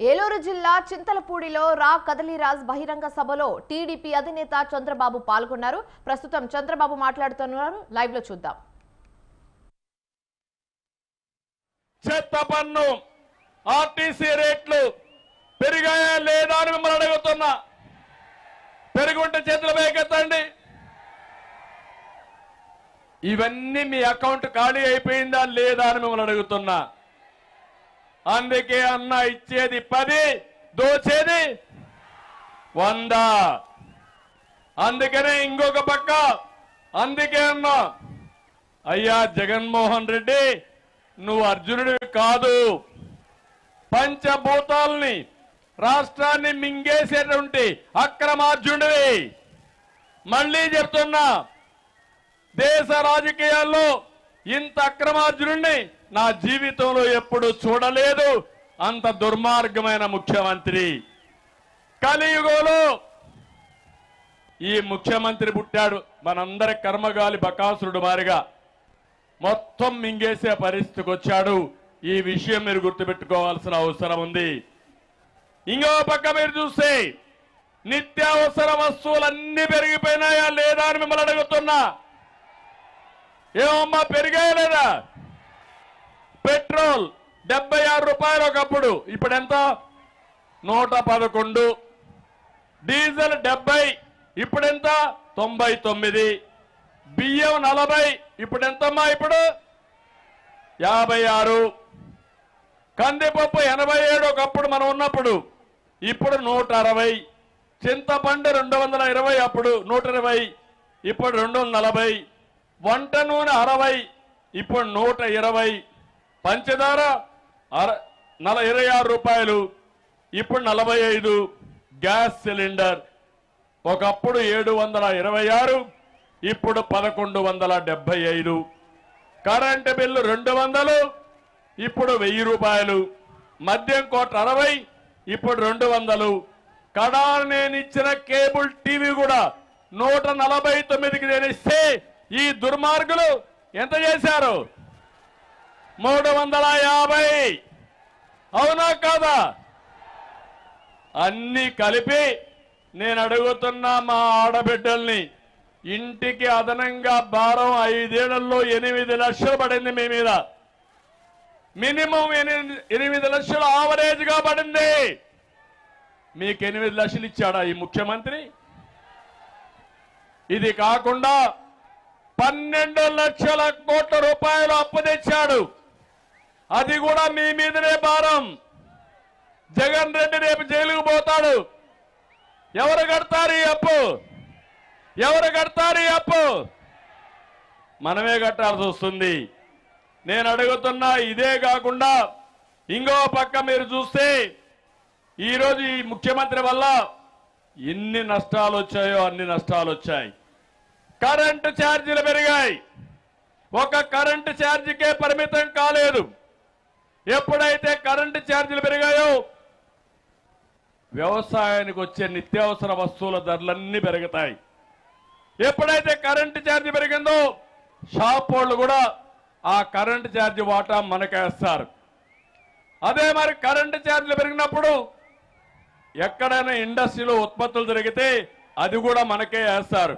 ఏలూరు జిల్లా చింతలపూడిలో రా కదలిరాజ్ బహిరంగ సభలో టీడీపీ అధినేత చంద్రబాబు పాల్గొన్నారు. ప్రస్తుతం చంద్రబాబు మాట్లాడుతున్నారు. లైవ్లో చూద్దాం. చెత్త పన్ను ఆర్టీసీ రేట్లు పెరిగాయా లేదా అని మిమ్మల్ని అడుగుతున్నా. పెరుగుంటే చేతులు వేకెత్తండి ఇవన్నీ మీ అకౌంట్ ఖాళీ అయిపోయిందా లేదా అని మిమ్మల్ని అడుగుతున్నా. అందుకే అన్న ఇచ్చేది పది దోచేది వంద. అందుకనే ఇంకొక పక్క. అందుకే అన్నా అయ్యా జగన్మోహన్ రెడ్డి నువ్వు అర్జునుడివి కాదు. పంచభూతాల్ని రాష్ట్రాన్ని మింగేసేటువంటి అక్రమార్జునుడివి. మళ్ళీ చెప్తున్నా దేశ రాజకీయాల్లో ఇంత అక్రమార్జునుడిని నా జీవితంలో ఎప్పుడు చూడలేదు. అంత దుర్మార్గమైన ముఖ్యమంత్రి. కలియుగంలో ఈ ముఖ్యమంత్రి పుట్టాడు. మనందరి కర్మగాలి బకాసురుడు మారిగా మొత్తం మింగేసే పరిస్థితికి వచ్చాడు. ఈ విషయం మీరు గుర్తుపెట్టుకోవాల్సిన అవసరం ఉంది. ఇంకో పక్క మీరు చూస్తే నిత్యావసర వస్తువులన్నీ పెరిగిపోయినాయా లేదా అని మిమ్మల్ని అడుగుతున్నా. ఏమమ్మా పెరిగాయా లేదా? పెట్రోల్ డెబ్బై ఆరు రూపాయలు ఒకప్పుడు. ఇప్పుడు ఎంత? నూట పదకొండు. డీజిల్ డెబ్బై ఇప్పుడెంత తొంభై తొమ్మిది. బియ్యం నలభై ఇప్పుడు ఎంతమ్మా ఇప్పుడు? యాభై ఆరు. కందిపప్పు ఎనభై ఏడు ఒకప్పుడు మనం ఉన్నప్పుడు. ఇప్పుడు నూట అరవై. చింతపండు రెండు వందల ఇరవై అప్పుడు నూట ఇరవై. ఇప్పుడు రెండు వందల నలభై. వంట నూనె అరవై. ఇప్పుడు నూట ఇరవై. పంచదార అర నల ఇరవై ఆరు రూపాయలు ఇప్పుడు నలభై ఐదు గ్యాస్ సిలిండర్. ఒకప్పుడు ఏడు వందల ఇరవై ఆరు ఇప్పుడు పదకొండు వందల డెబ్బై ఐదు. కరెంటు బిల్లు రెండు వందలు ఇప్పుడు వెయ్యి రూపాయలు. మద్యం కోట అరవై ఇప్పుడు రెండు వందలు. కడాలు నేను ఇచ్చిన కేబుల్ టీవీ కూడా నూట నలభై తొమ్మిదికి నేను ఇస్తే ఈ దుర్మార్గులు ఎంత చేశారు? మూడు వందల యాభై. అవునా కాదా? అన్ని కలిపి నేను అడుగుతున్నా మా ఆడబిడ్డల్ని ఇంటికి అదనంగా భారం ఐదేళ్ళలో ఎనిమిది లక్షలు పడింది మీ మీద. మినిమం ఎనిమిది ఎనిమిది లక్షలు ఆవరేజ్గా పడింది. మీకు ఎనిమిది లక్షలు ఇచ్చాడా ఈ ముఖ్యమంత్రి? ఇది కాకుండా పన్నెండు లక్షల కోట్ల రూపాయలు అప్పు తెచ్చాడు. అది కూడా మీ మీదనే భారం. జగన్ రెడ్డి రేపు జైలుకు పోతాడు. ఎవరు కడతారు ఈ అప్పు? ఎవరు కడతారు ఈ అప్పు? మనమే కట్టాల్సి వస్తుంది. నేను అడుగుతున్నా ఇదే కాకుండా ఇంకో పక్క మీరు చూస్తే ఈరోజు ఈ ముఖ్యమంత్రి వల్ల ఎన్ని నష్టాలు వచ్చాయో అన్ని నష్టాలు వచ్చాయి. కరెంటు ఛార్జీలు పెరిగాయి. ఒక కరెంటు ఛార్జీకే పరిమితం కాలేదు. ఎప్పుడైతే కరెంటు ఛార్జీలు పెరిగాయో వ్యవసాయానికి వచ్చే నిత్యావసర వస్తువుల ధరలన్నీ పెరుగుతాయి. ఎప్పుడైతే కరెంటు ఛార్జీ పెరిగిందో షాప్ వాళ్ళు కూడా ఆ కరెంటు ఛార్జీ వాటా మనకేస్తారు అదే మరి కరెంటు ఛార్జీలు పెరిగినప్పుడు ఎక్కడైనా ఇండస్ట్రీలో ఉత్పత్తులు జరిగితే అది కూడా మనకే వేస్తారు.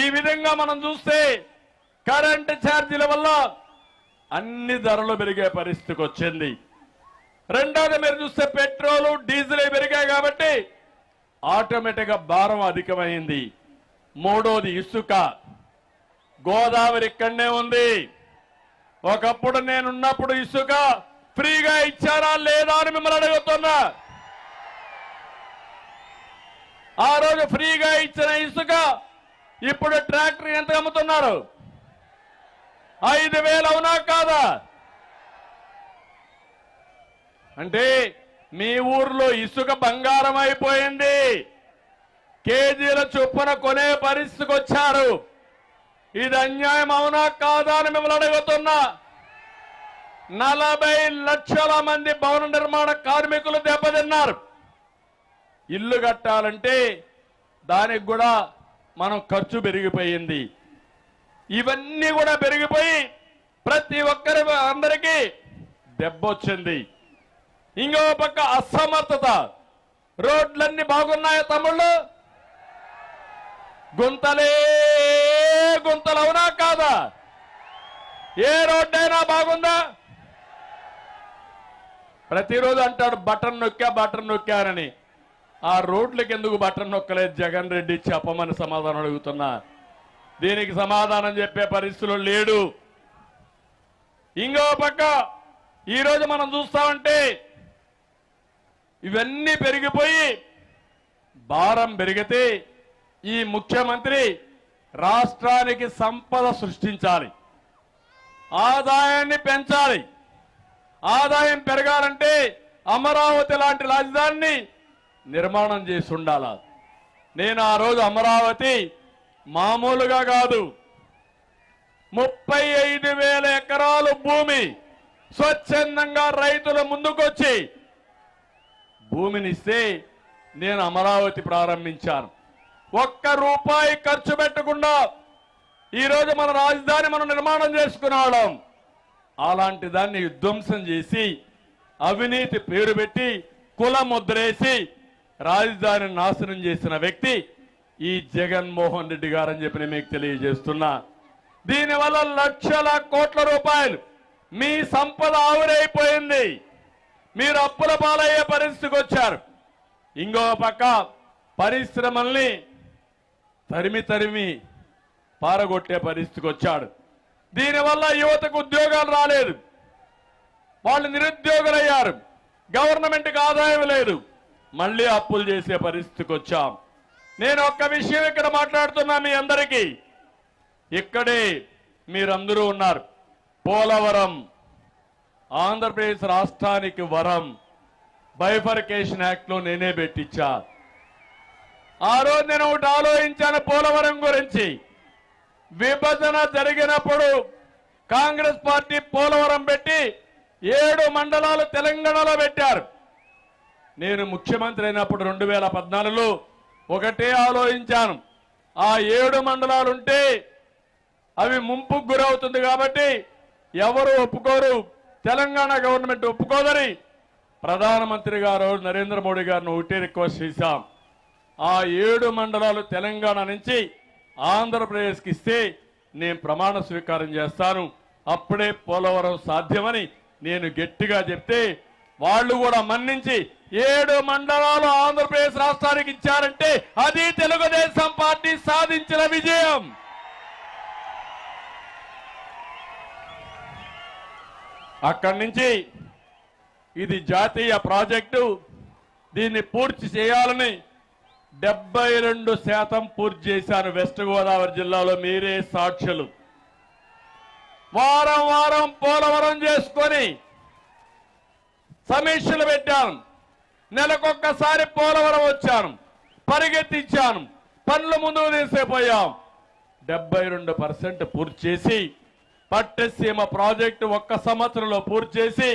ఈ విధంగా మనం చూస్తే కరెంటు ఛార్జీల వల్ల అన్ని ధరలు పెరిగే పరిస్థితికి వచ్చింది. రెండోది మీరు చూస్తే పెట్రోలు డీజిల్ పెరిగాయి కాబట్టి ఆటోమేటిక్గా భారం అధికమైంది. మూడోది ఇసుక. గోదావరి ఇక్కడనే ఉంది. ఒకప్పుడు నేనున్నప్పుడు ఇసుక ఫ్రీగా ఇచ్చారా లేదా అని మిమ్మల్ని అడుగుతున్నా. ఆ రోజు ఫ్రీగా ఇచ్చిన ఇసుక ఇప్పుడు ట్రాక్టర్ ఎంత అమ్ముతున్నారు? ఐదు వేలు అవునా కాదా? అంటే మీ ఊర్లో ఇసుక బంగారం అయిపోయింది. కేజీల చొప్పున కొనే పరిస్థితికి వచ్చారు. ఇది అన్యాయం అవునా కాదా అని మిమ్మల్ని అడుగుతున్నా. నలభై లక్షల మంది భవన నిర్మాణ కార్మికులు దెబ్బతిన్నారు. ఇల్లు కట్టాలంటే దానికి కూడా మనం ఖర్చు పెరిగిపోయింది. ఇవన్నీ కూడా పెరిగిపోయి ప్రతి ఒక్కరి అందరికీ దెబ్బ వచ్చింది ఇంకో పక్క అసమర్థత. రోడ్లన్నీ బాగున్నాయా తమ్ముళ్ళు? గుంతలే గుంతలు అవునా కాదా? ఏ రోడ్డైనా బాగుందా? ప్రతిరోజు అంటాడు బటన్ నొక్కా బటన్ నొక్కానని ఆ రోడ్లకు ఎందుకు బటన్ నొక్కలేదు జగన్ రెడ్డి? చెప్పమని సమాధానం అడుగుతున్నా. దీనికి సమాధానం చెప్పే పరిస్థితులు లేడు. ఇంకో పక్క ఈరోజు మనం చూస్తామంటే ఇవన్నీ పెరిగిపోయి భారం పెరిగితే ఈ ముఖ్యమంత్రి రాష్ట్రానికి సంపద సృష్టించాలి. ఆదాయాన్ని పెంచాలి. ఆదాయం పెరగాలంటే అమరావతి లాంటి రాజధానిని నిర్మాణం చేసి ఉండాల. నేను ఆ రోజు అమరావతి మామూలుగా కాదు. ముప్పై ఐదు వేల ఎకరాలు భూమి స్వచ్ఛందంగా రైతుల ముందుకొచ్చి భూమినిస్తే నేను అమరావతి ప్రారంభించాను. ఒక్క రూపాయి ఖర్చు పెట్టకుండా ఈరోజు మన రాజధాని మనం నిర్మాణం చేసుకున్నాం. అలాంటి దాన్ని విధ్వంసం చేసి అవినీతి పేరు పెట్టి కుల ముద్రేసి రాజధాని నాశనం చేసిన వ్యక్తి ఈ జగన్మోహన్ రెడ్డి గారని చెప్పి నేను మీకు తెలియజేస్తున్నా. దీనివల్ల లక్షల కోట్ల రూపాయలు మీ సంపద ఆవిరైపోయింది. మీరు అప్పుల పాలయ్యే పరిస్థితికి వచ్చారు. ఇంకో పక్క పరిశ్రమల్ని తరిమి తరిమి పారగొట్టే పరిస్థితికి వచ్చాడు. దీనివల్ల యువతకు ఉద్యోగాలు రాలేదు. వాళ్ళు నిరుద్యోగులయ్యారు. గవర్నమెంట్కి ఆదాయం లేదు. మళ్ళీ అప్పులు చేసే పరిస్థితికి వచ్చాం. నేను ఒక్క విషయం ఇక్కడ మాట్లాడుతున్నా మీ అందరికీ. ఇక్కడే మీరందరూ ఉన్నారు. పోలవరం ఆంధ్రప్రదేశ్ రాష్ట్రానికి వరం బైఫర్కేషన్ యాక్ట్లో నేనే పెట్టించా. ఆ రోజు నేను ఒకటి ఆలోచించాను పోలవరం గురించి. విభజన జరిగినప్పుడు కాంగ్రెస్ పార్టీ పోలవరం పెట్టి ఏడు మండలాలు తెలంగాణలో పెట్టారు. నేను ముఖ్యమంత్రి అయినప్పుడు రెండు వేల పద్నాలుగులో ఒకటే ఆలోచించాను. ఆ ఏడు మండలాలుంటే అవి ముంపుకు గురవుతుంది కాబట్టి ఎవరు ఒప్పుకోరు. తెలంగాణ గవర్నమెంట్ ఒప్పుకోదని ప్రధానమంత్రి గారు నరేంద్ర మోడీ గారిని ఒకటే రిక్వెస్ట్ చేశాం. ఆ ఏడు మండలాలు తెలంగాణ నుంచి ఆంధ్రప్రదేశ్కి ఇస్తే నేను ప్రమాణ స్వీకారం చేస్తాను. అప్పుడే పోలవరం సాధ్యమని నేను గట్టిగా చెప్తే వాళ్ళు కూడా మన్నించి ఏడు మండలాలు ఆంధ్రప్రదేశ్ రాష్ట్రానికి ఇచ్చారంటే అది తెలుగుదేశం పార్టీ సాధించిన విజయం. అక్కడి నుంచి ఇది జాతీయ ప్రాజెక్టు. దీన్ని పూర్తి చేయాలని డెబ్బై రెండు శాతం పూర్తి చేశాను వెస్ట్ గోదావరి జిల్లాలో మీరే సాక్షులు. వారం వారం పోలవరం చేసుకొని సమీక్షలు పెట్టాను నెలకొక్కసారి పోలవరం వచ్చాను. పరిగెత్తించాను. పనులు ముందుకు తీసేపోయాం. డెబ్బై రెండు పర్సెంట్ పూర్తి చేసి పట్టసీమ ప్రాజెక్టు ఒక్క సంవత్సరంలో పూర్తి చేసి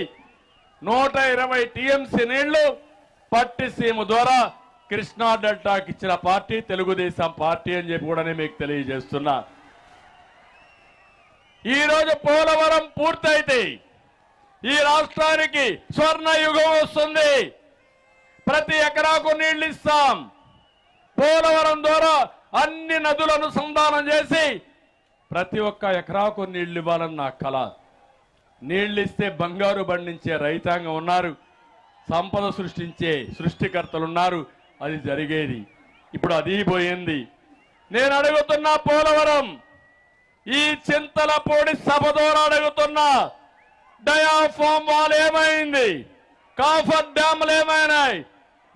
నూట ఇరవై టీఎంసీ నీళ్ళు పట్టిసీమ ద్వారా కృష్ణా డెల్టాకి ఇచ్చిన పార్టీ తెలుగుదేశం పార్టీ అని చెప్పి కూడా మీకు తెలియజేస్తున్నా. ఈరోజు పోలవరం పూర్తయితే ఈ రాష్ట్రానికి స్వర్ణ యుగం వస్తుంది. ప్రతి ఎకరాకు నీళ్ళు ఇస్తాం పోలవరం ద్వారా అన్ని నదులను సంధానం చేసి ప్రతి ఒక్క ఎకరాకు నీళ్ళు ఇవ్వాలని నా కళ నీళ్ళు ఇస్తే బంగారు పండించే రైతాంగం ఉన్నారు. సంపద సృష్టించే సృష్టికర్తలు ఉన్నారు అది జరిగేది. ఇప్పుడు అది పోయింది. నేను అడుగుతున్నా పోలవరం ఈ చింతల పొడి సభ ద్వారా అడుగుతున్నా డయాఫామ్ వాళ్ళు ఏమైంది? కాఫర్ డ్యాములు ఏమైనాయి?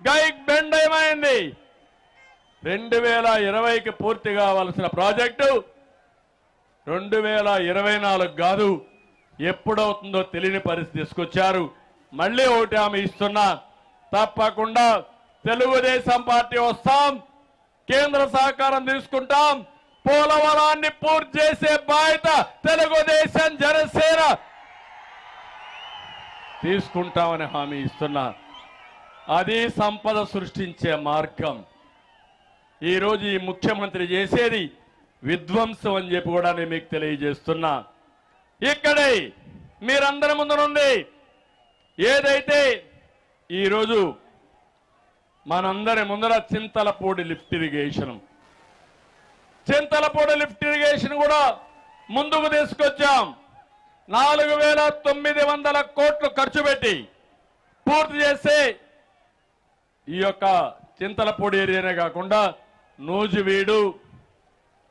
గైక్ బెండ్ ఏమైంది? రెండు వేల ఇరవైకి పూర్తి కావాల్సిన ప్రాజెక్టు రెండు వేల ఇరవై నాలుగు కాదు. ఎప్పుడవుతుందో తెలియని పరిస్థితి తీసుకొచ్చారు. మళ్ళీ ఒకటి ఆమె ఇస్తున్నా. తప్పకుండా తెలుగుదేశం పార్టీ వస్తాం. కేంద్ర సహకారం తీసుకుంటాం. పోలవరాన్ని పూర్తి చేసే బాధ్యత తెలుగుదేశం జనసేన. తీసుకుంటామని హామీ ఇస్తున్నా. అది సంపద సృష్టించే మార్గం. ఈరోజు ఈ ముఖ్యమంత్రి చేసేది విధ్వంసం అని చెప్పి కూడా నేను మీకు తెలియజేస్తున్నా. ఇక్కడే మీరందరి ముందు నుండి ఏదైతే ఈరోజు మనందరి ముందర Chintalapudi lift irrigation. Chintalapudi lift irrigation కూడా ముందుకు తీసుకొచ్చాం. నాలుగు వేల తొమ్మిది వందల కోట్లు ఖర్చు పెట్టి పూర్తి చేస్తే ఈ యొక్క చింతలపూడి ఏరియానే కాకుండా నూజివీడు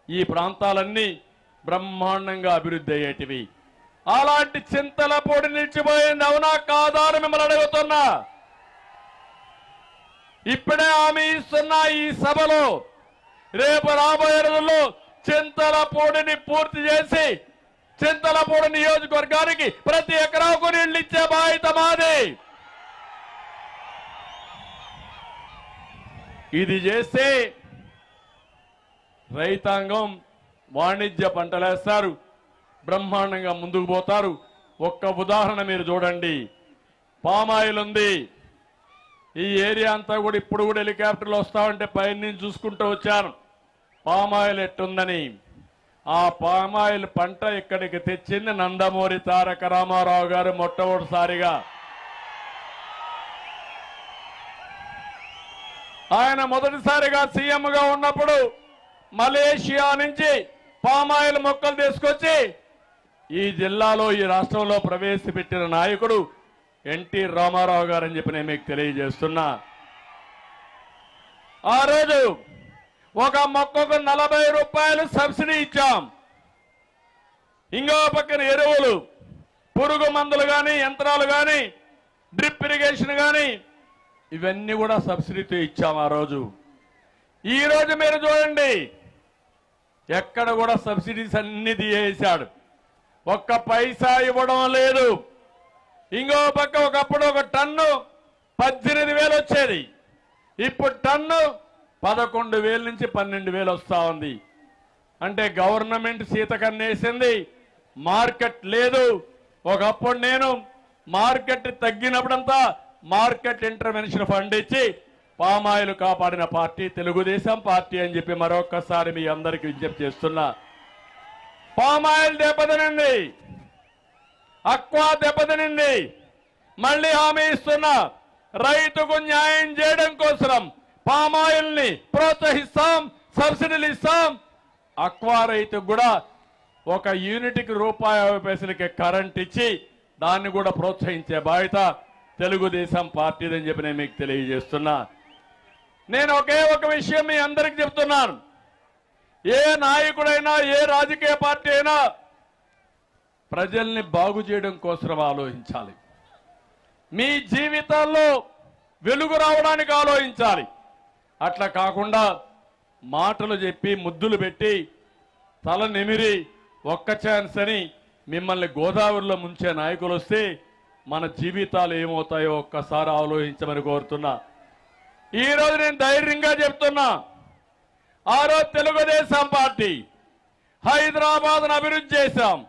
ఈ ప్రాంతాలన్నీ బ్రహ్మాండంగా అభివృద్ధి అయ్యేటివి. అలాంటి చింతలపూడి నిలిచిపోయింది అవునా కాదా అని మిమ్మల్ని అడుగుతున్నా. ఇప్పుడే హామీ ఇస్తున్న ఈ సభలో రేపు రాబోయే రోజుల్లో చింతలపూడిని పూర్తి చేసి చింతలపూడి నియోజకవర్గానికి ప్రతి ఎకరాకు నీళ్ళు ఇచ్చే బాధ్యత మాది. ఇది చేస్తే రైతాంగం వాణిజ్య పంటలేస్తారు బ్రహ్మాండంగా ముందుకు పోతారు. ఒక్క ఉదాహరణ మీరు చూడండి. పామాయిల్ ఉంది. ఈ ఏరియా అంతా కూడా ఇప్పుడు కూడా హెలికాప్టర్లు వస్తా ఉంటే పైన నుంచి చూసుకుంటూ వచ్చాను. పామాయిల్ ఎట్టుందని. ఆ పామాయిల్ పంట ఇక్కడికి తెచ్చింది నందమూరి తారక రామారావు గారు మొట్టమొదటిసారిగా. ఆయన మొదటిసారిగా సీఎం గా ఉన్నప్పుడు మలేషియా నుంచి పామాయిల్ మొక్కలు తీసుకొచ్చి ఈ జిల్లాలో ఈ రాష్ట్రంలో ప్రవేశపెట్టిన నాయకుడు ఎన్టీ రామారావు గారు అని చెప్పి నేను మీకు తెలియజేస్తున్నా. ఆ రోజు ఒక మొక్కకు నలభై రూపాయలు సబ్సిడీ ఇచ్చాం. ఇంకో పక్కన ఎరువులు పురుగు మందులు కానీ యంత్రాలు కానీ డ్రిప్ ఇరిగేషన్ కానీ ఇవన్నీ కూడా సబ్సిడీతో ఇచ్చాం ఆ రోజు. ఈరోజు మీరు చూడండి ఎక్కడ కూడా సబ్సిడీస్ అన్ని తీయేశాడు ఒక్క పైసా ఇవ్వడం లేదు. ఇంకో పక్క ఒకప్పుడు ఒక టన్ను పద్దెనిమిది వేలు వచ్చేది. ఇప్పుడు టన్ను పదకొండు వేల నుంచి పన్నెండు వేలు వస్తా ఉంది. అంటే గవర్నమెంట్ సీత కన్నేసింది మార్కెట్ లేదు. ఒకప్పుడు నేను మార్కెట్ తగ్గినప్పుడంతా మార్కెట్ ఇంటర్వెన్షన్ ఫండ్ ఇచ్చి పామాయిల్ కాపాడిన పార్టీ తెలుగుదేశం పార్టీ అని చెప్పి మరొకసారి మీ అందరికి విజ్ఞప్తి చేస్తున్నా. పామాయిల్ దెబ్బతినింది. అక్వా దెబ్బతినింది. మళ్ళీ హామీ ఇస్తున్నా రైతుకు న్యాయం చేయడం కోసం పామాయిల్ని ప్రోత్సహిస్తాం సబ్సిడీలు ఇస్తాం. అక్వా రైతుకు కూడా ఒక యూనిట్కి రూపాయి పైసలకి కరెంట్ ఇచ్చి దాన్ని కూడా ప్రోత్సహించే బాధ్యత తెలుగుదేశం పార్టీదని చెప్పి నేను మీకు తెలియజేస్తున్నా. నేను ఒకే ఒక విషయం మీ అందరికి చెప్తున్నాను. ఏ నాయకుడైనా ఏ రాజకీయ పార్టీ అయినా ప్రజల్ని బాగు చేయడం కోసం ఆలోచించాలి. మీ జీవితాల్లో వెలుగు రావడానికి ఆలోచించాలి. అట్లా కాకుండా మాటలు చెప్పి ముద్దులు పెట్టి తల నిమిరి ఒక్క ఛాన్స్ అని మిమ్మల్ని గోదావరిలో ముంచే నాయకులు వస్తే మన జీవితాలు ఏమవుతాయో ఒక్కసారి ఆలోచించమని కోరుతున్నా. ఈ రోజు నేను ధైర్యంగా చెప్తున్నా. ఆ రోజు తెలుగుదేశం పార్టీ హైదరాబాద్ను అభివృద్ధి చేశాం.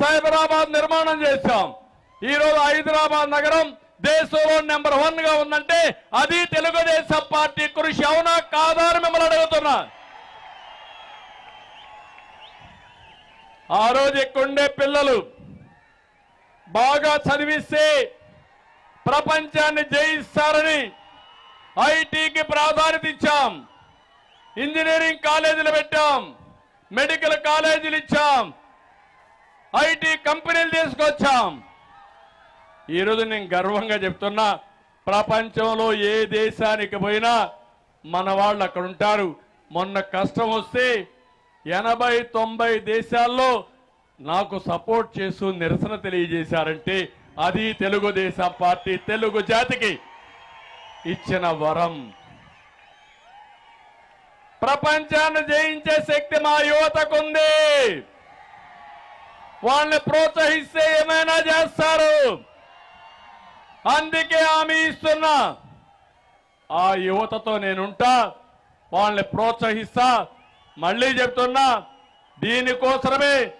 సైబరాబాద్ నిర్మాణం చేశాం. ఈ రోజు హైదరాబాద్ నగరం దేశంలో నెంబర్ వన్గా ఉందంటే అది తెలుగుదేశం పార్టీ కృషి. అవునా కాదా అని మిమ్మల్ని అడుగుతున్నా. ఆ రోజు ఎక్కుండే పిల్లలు బాగా చదివిస్తే ప్రపంచాన్ని జయిస్తారని ఐటీకి ప్రాధాన్యత ఇచ్చాం. ఇంజనీరింగ్ కాలేజీలు పెట్టాం. మెడికల్ కాలేజీలు ఇచ్చాం. ఐటీ కంపెనీలు తీసుకొచ్చాం. ఈరోజు నేను గర్వంగా చెప్తున్నా ప్రపంచంలో ఏ దేశానికి పోయినా మన వాళ్ళు అక్కడ ఉంటారు. మొన్న కష్టం వస్తే ఎనభై తొంభై దేశాల్లో నాకు సపోర్ట్ చేస్తూ నిరసన తెలియజేశారంటే అది తెలుగుదేశం పార్టీ తెలుగు జాతికి ఇచ్చిన వరం. ప్రపంచాన్ని జయించే శక్తి మా యువతకుంది. వాళ్ళని ప్రోత్సహిస్తే ఏమైనా చేస్తారు. అందుకే హామీ ఇస్తున్నా. ఆ యువతతో నేనుంటా వాళ్ళని ప్రోత్సహిస్తా మళ్ళీ చెప్తున్నా దీనికోసమే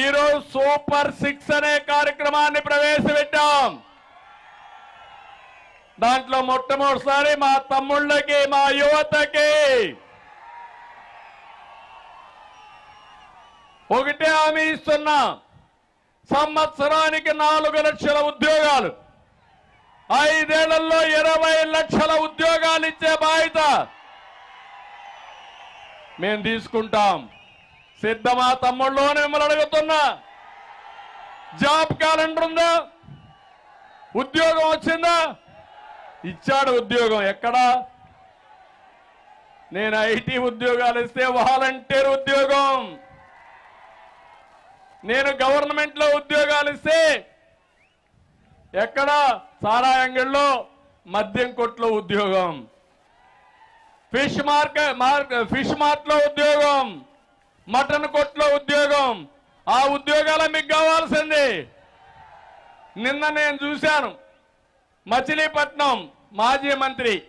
ఈరోజు సూపర్ సిక్స్ అనే కార్యక్రమాన్ని ప్రవేశపెట్టాం. దాంట్లో మొట్టమొదటిసారి మా తమ్ముళ్ళకి మా యువతకి ఒకటే హామీ ఇస్తున్నా. సంవత్సరానికి నాలుగు లక్షల ఉద్యోగాలు. ఐదేళ్ళలో ఇరవై లక్షల ఉద్యోగాలు ఇచ్చే బాధ్యత మేము తీసుకుంటాం. సిద్ధమా తమ్ముళ్ళు అని మిమ్మల్ని అడుగుతున్నా. జాబ్ క్యాలెండర్ ఉందా? ఉద్యోగం వచ్చిందా? ఇచ్చాడు ఉద్యోగం. ఎక్కడా? నేను ఐటీ ఉద్యోగాలు ఇస్తే వాలంటీర్ ఉద్యోగం. నేను గవర్నమెంట్లో ఉద్యోగాలు ఇస్తే ఎక్కడ? సారా మద్యం కొట్లో ఉద్యోగం. ఫిష్ మార్కెట్ మార్క్ ఫిష్ మార్ట్లో ఉద్యోగం. మటన్ కొట్లో ఉద్యోగం. ఆ ఉద్యోగాలు మీకు కావాల్సింది. నిన్న నేను చూశాను. మచిలీపట్నం మాజీ మంత్రి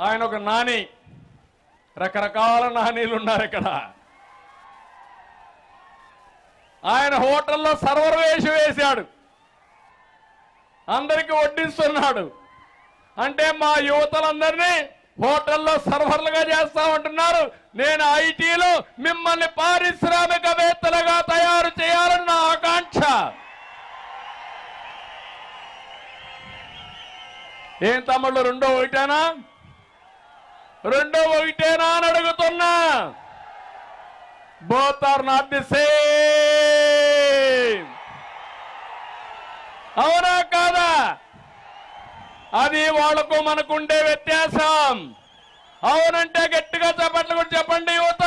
ఆయన ఒక నాని. రకరకాల నానీలు ఉన్నారు ఇక్కడ. ఆయన హోటల్లో సర్వర్ వేసి వేశాడు. అందరికీ వడ్డిస్తున్నాడు. అంటే మా యువతలందరినీ హోటల్లో సర్వర్లుగా చేస్తామంటున్నారు నేను ఐటీలో మిమ్మల్ని పారిశ్రామికవేత్తలుగా తయారు చేయాలని నా ఆకాంక్ష. ఏం తమ్ముళ్ళు రెండో ఒకటేనా? రెండో ఒకటేనా అని అడుగుతున్నా. Both are not the same. అవునా కాదా? అది వాళ్ళకు మనకుండే వ్యత్యాసం. అవునంటే గట్టిగా చెప్పట్లు కూడా చెప్పండి యువత.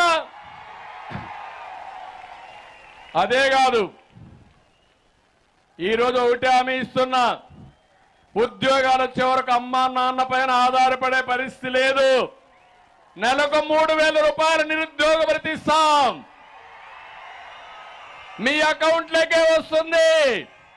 అదే కాదు ఈరోజు ఒకటే హామీ ఇస్తున్నా. ఉద్యోగాలు వచ్చే వరకు అమ్మా నాన్న పైన ఆధారపడే పరిస్థితి లేదు. నెలకు మూడు వేల రూపాయలు నిరుద్యోగ ప్రతిస్తాం మీ అకౌంట్లోకే వస్తుంది.